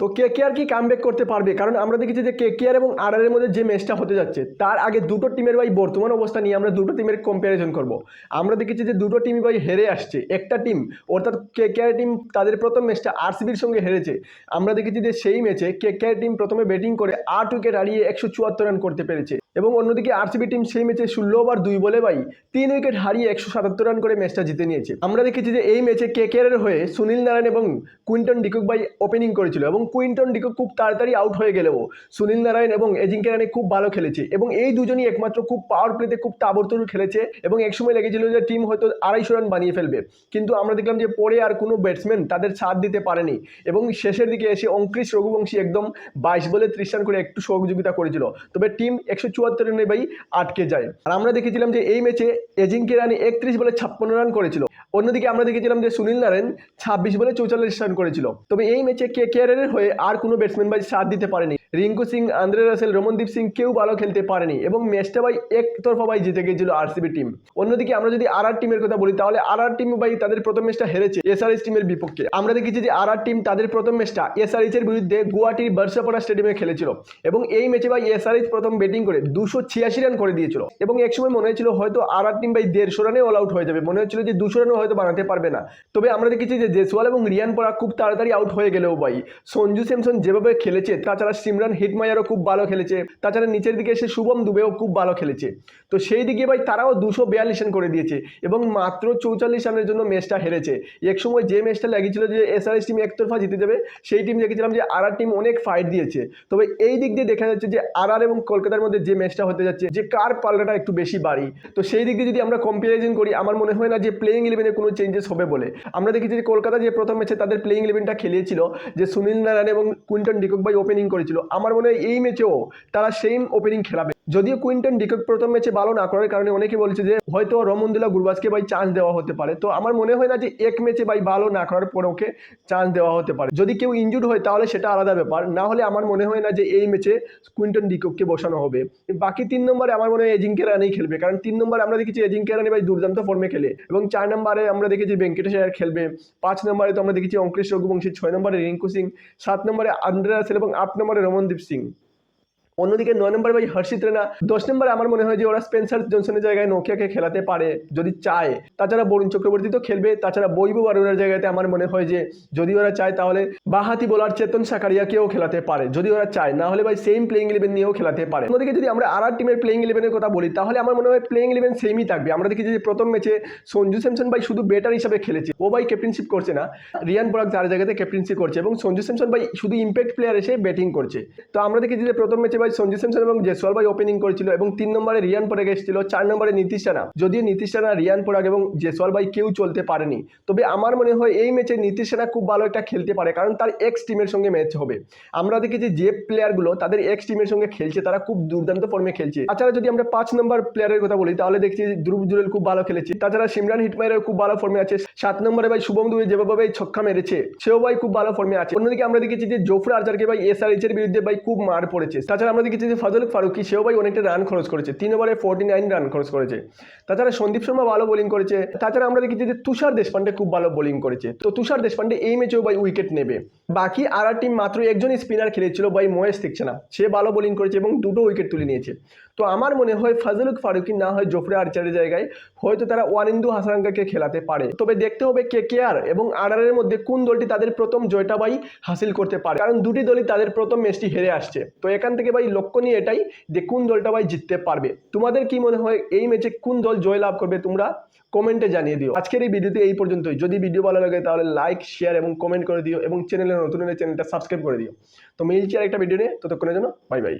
তো কে কে আর কি কামব্যাক করতে পারবে? কারণ আমরা দেখেছি যে কে কে আর এবং আর এর মধ্যে যে ম্যাচটা হতে যাচ্ছে, তার আগে দুটো টিমের ভাই বর্তমান অবস্থা নিয়ে আমরা দুটো টিমের কম্প্যারিজন করব। আমরা দেখেছি যে দুটো টিমই ভাই হেরে আসছে। একটা টিম অর্থাৎ কে কে আর টিম তাদের প্রথম ম্যাচটা আরসিবির সঙ্গে হেরেছে। আমরা দেখেছি যে সেই ম্যাচে কে কে আর টিম প্রথমে ব্যাটিং করে আট উইকেট হারিয়ে একশো চুয়াত্তর রান করতে পেরেছে। এবং অন্যদিকে আরসিবি টিম সেই ম্যাচে ষোলো ওভার দুই বলে ভাই, তিন উইকেট হারিয়ে একশো সাতাত্তর রান করে ম্যাচটা জিতে নিয়েছে। আমরা দেখেছি যে এই ম্যাচে কে এর হয়ে সুনীল নারায়ণ এবং কুইন্টন ডিকুক ভাই ওপেনিং করেছিল এবং কুইন্টন ডিকুক খুব তাড়াতাড়ি আউট হয়ে গেলেও সুনীল নারায়ণ এবং এজিঙ্কে রানে খুব ভালো খেলেছে এবং এই দুজনই একমাত্র খুব পাওয়ার প্লেতে খুব তাবড়তড় খেলেছে এবং একসময় লেগেছিল যে টিম হয়তো আড়াইশো রান বানিয়ে ফেলবে। কিন্তু আমরা দেখলাম যে পরে আর কোনো ব্যাটসম্যান তাদের সাথ দিতে পারেনি এবং শেষের দিকে এসে অঙ্কৃশ রঘুবংশী একদম বাইশ বলে ত্রিশ রান করে একটু সহযোগিতা করেছিল। তবে টিম একশো চুয়াত্তর রানে ভাই আটকে যায়। আর আমরা দেখেছিলাম যে এই ম্যাচে এজিঙ্কি রানি একত্রিশ বলে ছাপ্পান্ন রান করেছিল। অন্যদিকে আমরা দেখেছিলাম যে সুনীল নারায়ণ ছাব্বিশ বলে চৌচল্লিশ রান করেছিল। তবে এই ম্যাচে কে কেয়ারের হয়ে আর কোনো ব্যাটসম্যান ভাই সাথ দিতে পারেনি। রিঙ্কু সিং, আন্দ্রে রাসেল, রমনদীপ সিং কেউ ভালো খেলতে পারেনি এবং ম্যাচটা ভাই একতরফা ভাই জিতে গিয়েছিল আরসিবি টিম। অন্যদিকে আমরা যদি আর টিমের কথা বলি, তাহলে আর আর টিম ভাই তাদের প্রথম ম্যাচটা হেরেছে এসআরএস টিমের বিপক্ষে। আমরা দেখেছি যে আর আর টিম তাদের প্রথম ম্যাচটা এসআরএইচ এর বিরুদ্ধে গুয়াহাটির বর্ষাপড়া স্টেডিয়ামে খেলেছিল এবং এই ম্যাচে ভাই এসআরএইচ প্রথম ব্যাটিং করে দুশো ছিয়াশি রান করে দিয়েছিল। এবং একসময় মনে হয়েছিল হয়তো আর আর টিম ভাই দেড়শো রানে অল আউট হয়ে যাবে। মনে হচ্ছিল যে দুশো রানও হয়তো বানাতে পারবে না। তবে আমরা দেখেছি যে জেসওয়াল এবং রিয়ান পরা খুব তাড়াতাড়ি আউট হয়ে গেলেও ভাই সঞ্জু স্যামসন যেভাবে খেলেছে, তাছাড়া সিমরান হিটমায়ারও খুব ভালো খেলেছে। তাছাড়া নিচের দিকে এসে শুভম দুবেও খুব ভালো খেলেছে। তো সেই দিকে ভাই তারাও দুশো বিয়াল্লিশ রান করে দিয়েছে এবং মাত্র চৌচল্লিশ রানের জন্য ম্যাচটা হেরেছে। এক সময় যে ম্যাচটা লেগেছিল যে এসআরএস টিম একতরফা জিতে যাবে, সেই টিম দেখেছিলাম যে আর টিম অনেক ফাইট দিয়েছে। তবে এই দিক দিয়ে দেখা যাচ্ছে যে আর আর এবং কলকাতার মধ্যে যে ম্যাচটা হতে যাচ্ছে, যে কার পাল্লাটা একটু বেশি বাড়ি। তো সেই দিক দিয়ে যদি আমরা কম্পারিজন করি, আমার মনে হয় না যে প্লেইং ইলেভেনে কোনো চেঞ্জেস হবে বলে। আমরা দেখেছি যে কলকাতা যে প্রথম ম্যাচে তাদের প্লেইং ইলেভেনটা খেলিয়েছিল, যে সুনীল নারায়ণ এবং কুইন্টন ডিকক ভাই ওপেনিং করেছিল আমার মনে হয় এই ম্যাচেও তারা সেম ওপেনিং খেলাবে। যদিও কুইন্টন ডিকক প্রথম ম্যাচে ভালো না করার কারণে অনেকে বলছে যে হয়তো রমনদুল্লাহ গুরবাজকে ভাই চান্স দেওয়া হতে পারে। তো আমার মনে হয় না যে এক ম্যাচে ভাই ভালো না করার পর ওকে চান্স দেওয়া হতে পারে। যদি কেউ ইনজুর্ড হয় তাহলে সেটা আলাদা ব্যাপার। না হলে আমার মনে হয় না যে এই ম্যাচে কুইন্টন ডিকককে বসানো হবে। বাকি তিন নম্বরে আমার মনে হয় এজিঙ্কে রানেই খেলবে। কারণ তিন নম্বরে আমরা দেখেছি এজিঙ্কে রানে ভাই দুর্দান্ত ফর্মে খেলে। এবং চার নম্বরে আমরা দেখেছি ভেঙ্কটেশ আয়ার খেলবে। পাঁচ নম্বরে তো আমরা দেখেছি অঙ্কুশ রঘুবংশী, ছয় নম্বরে রিঙ্কু সিং, সাত নম্বরে আন্দ্রে রাসেল এবং আট নম্বরে রমনদীপ সিং। অন্যদিকে নয় নম্বর ভাই হর্ষিত রেনা। দশ নম্বরে আমার মনে হয় যে ওরা স্পেন্সার জনসনের জায়গায় নোকিয়াকে খেলাতে পারে, যদি চায়। তাছাড়া বরুণ চক্রবর্তী তো খেলবে, তাছাড়া বৈভব আরোরার জায়গাতে আমার মনে হয় যে যদি ওরা চায় তাহলে বাহাতি বোলার চেতন সাকারিয়াকেও খেলাতে পারে, যদি ওরা চায়। না হলে ভাই সেম প্লেইং ইলেভেন নিয়েও খেলাতে পারে। অন্যদিকে যদি আমরা আর টিমের প্লেইং ইলেভেনের কথা বলি, তাহলে আমার মনে হয় প্লেইং ইলেভেন সেমই থাকবে। আমরা দেখেছি যে প্রথম ম্যাচে সঞ্জু স্যামসন ভাই শুধু বেটার হিসাবে খেলেছে, ও ভাই ক্যাপ্টেনশিপ করছে না। রিয়ান পরাগ যার জায়গাতে ক্যাপ্টেন্সি করছে এবং সঞ্জু স্যামসন ভাই শুধু ইম্প্যাক্ট প্লেয়ার এসে ব্যাটিং করছে। তো আমরা দেখেছি যে প্রথম ম্যাচে ভাই সঞ্জু স্যামসন এবং জেসওয়াল ভাই ওপেনিং করেছিল এবং তিন নম্বরে রিয়ান পরাগ এসেছিল, চার নম্বরে নীতিশ রানা। যদিও নীতিশ রানা, রিয়ান পরাগ এবং জেসওয়াল ভাই কেউ চলতে পারেনি। তবে আমার মনে হয় এই ম্যাচে নীতিশ রানা খুব ভালো একটা খেলতে পারে, কারণ তার এক্স টিমের সঙ্গে ম্যাচ হবে। আমরা দেখেছি যে প্লেয়ারগুলো তাদের এক্স টিমের সঙ্গে খেলছে, তারা খুব দুর্দান্ত ফর্মে খেলছে। তাছাড়া যদি আমরা পাঁচ নম্বর প্লেয়ারের কথা বলি, তাহলে দেখছি ধ্রুব জুরেল খুব ভালো খেলেছে। তাছাড়া সিমরান হিটমাইরের খুব ভালো ফর্মে আছে। সাত নম্বরে ভাই শুভম দুবে যেভাবে ছক্কা মেরেছে, সেও ভাই খুব ভালো ফর্মে আছে। অন্যদিকে আমরা দেখেছি যে জোফরা আর্চারকে ভাই এসআরএইচ এর বিরুদ্ধে ভাই খুব মার পড়েছে। তাছাড়া আমরা দেখেছি যে ফজল ফারুকি, সেও ভাই অনেকটা রান খরচ করেছে। তিন ওভারে ফোরটি নাইন রান খরচ করেছে। তাছাড়া সন্দীপ শর্মা ভালো বোলিং করেছে। তাছাড়া আমরা দেখেছি যে তুষার দেশপান্ডে খুব ভালো বোলিং করেছে। তো তুষার দেশপান্ডে এই ম্যাচেও ভাই উইকেট নেবে। বাকি আর টিম মাত্র একজন স্পিনার খেলেছিল ভাই মহেশ না সে ভালো বোলিং করেছে এবং দুটো উইকেট তুলে নিয়েছে। তো আমার মনে হয় ফাজলুক ফারুকি না হয় জোফরে আর্চারের জায়গায় হয়তো তারা ওয়ানিন্দু হাসানকাকে খেলাতে পারে। তবে দেখতে হবে কে কে আর এবং আর মধ্যে কোন দলটি তাদের প্রথম জয়টা ভাই হাসিল করতে পারে। কারণ দুটি দলই তাদের প্রথম ম্যাচটি হেরে আসছে। তো এখান থেকে ভাই লক্ষ্য নিয়ে এটাই যে কোন দলটা ভাই জিততে পারবে। তোমাদের কি মনে হয় এই ম্যাচে কোন দল জয় লাভ করবে তোমরা কমেন্টে জানিয়ে দিও। আজকের এই ভিডিওতে এই পর্যন্তই। যদি ভিডিও ভালো লাগে তাহলে লাইক, শেয়ার এবং কমেন্ট করে দিও এবং চ্যানেলে নতুন হলে চ্যানেলটা সাবস্ক্রাইব করে দিও। তো মিলছি আর একটা ভিডিও নিয়ে। ততক্ষণের জন্য বাই বাই।